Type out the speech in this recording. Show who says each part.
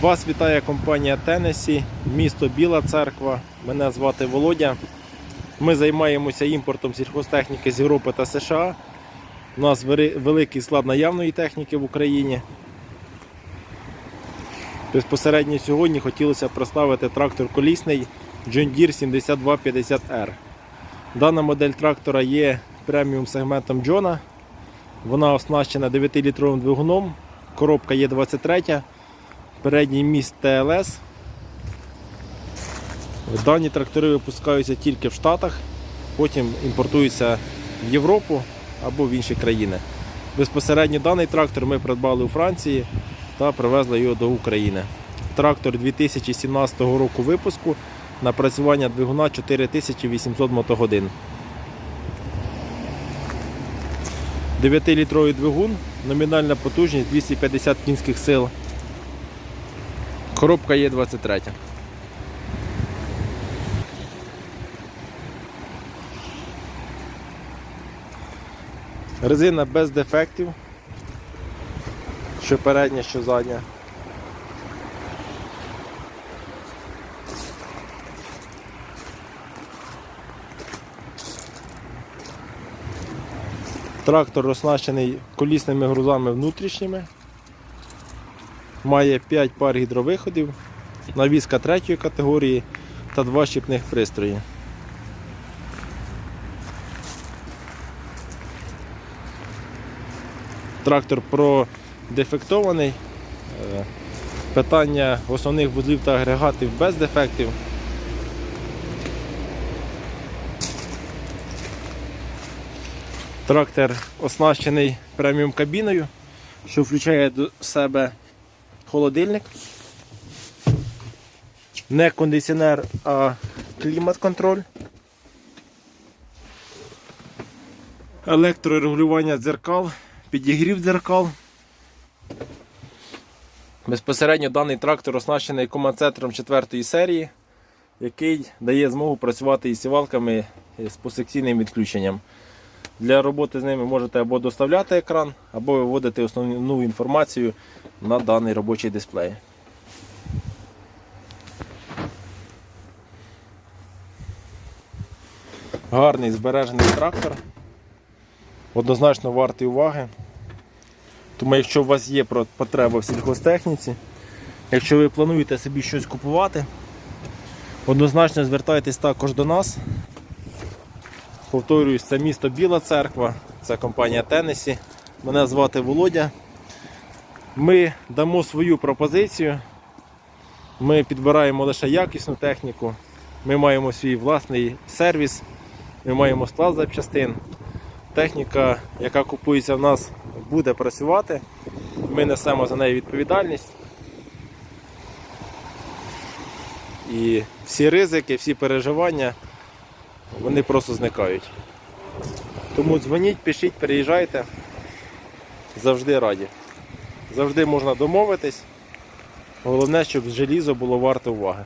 Speaker 1: Вас вітає компанія Тенесі, місто Біла Церква. Мене звати Володя. Ми займаємося імпортом сільхозтехніки з Європи та США. У нас великий склад наявної техніки в Україні. Безпосередньо сьогодні хотілося представити трактор колісний John Deere 7250R. Дана модель трактора є преміум сегментом Джона. Вона оснащена 9-літровим двигуном. Коробка є 23. Передній міст ТЛС. Дані трактори випускаються тільки в Штатах, потім імпортуються в Європу або в інші країни. Безпосередньо даний трактор ми придбали у Франції та привезли його до України. Трактор 2017 року випуску, напрацювання двигуна 4800 мотогодин. 9-літровий двигун, номінальна потужність 250 кінських сил. Коробка є 23. Резина без дефектів. Що передня, що задня. Трактор оснащений колісними грузами внутрішніми. Має 5 пар гідровиходів, навіска третьої категорії та два щіпних пристрої. Трактор продефектований. Е, Питання основних вузлів та агрегатів без дефектів. Трактор оснащений преміум кабіною, що включає до себе холодильник. Не кондиціонер, а клімат-контроль. Електрорегулювання дзеркал, підігрів дзеркал. Безпосередньо даний трактор оснащений командцентром 4 серії, який дає змогу працювати із сівалками з посекційним відключенням. Для роботи з ними можете або доставляти екран, або виводити основну інформацію на даний робочий дисплей. Гарний збережений трактор. Однозначно вартий уваги. Тому якщо у вас є потреба в сільхозтехніці, якщо ви плануєте собі щось купувати, однозначно звертайтесь також до нас. Повторююсь, це місто Біла Церква, це компанія Тенесі. Мене звати Володя. Ми дамо свою пропозицію. Ми підбираємо лише якісну техніку. Ми маємо свій власний сервіс, ми маємо склад запчастин. Техніка, яка купується в нас, буде працювати. Ми несемо за неї відповідальність. І всі ризики, всі переживання вони просто зникають. Тому дзвоніть, пишіть, приїжджайте. Завжди раді. Завжди можна домовитись. Головне, щоб желізо було варте уваги.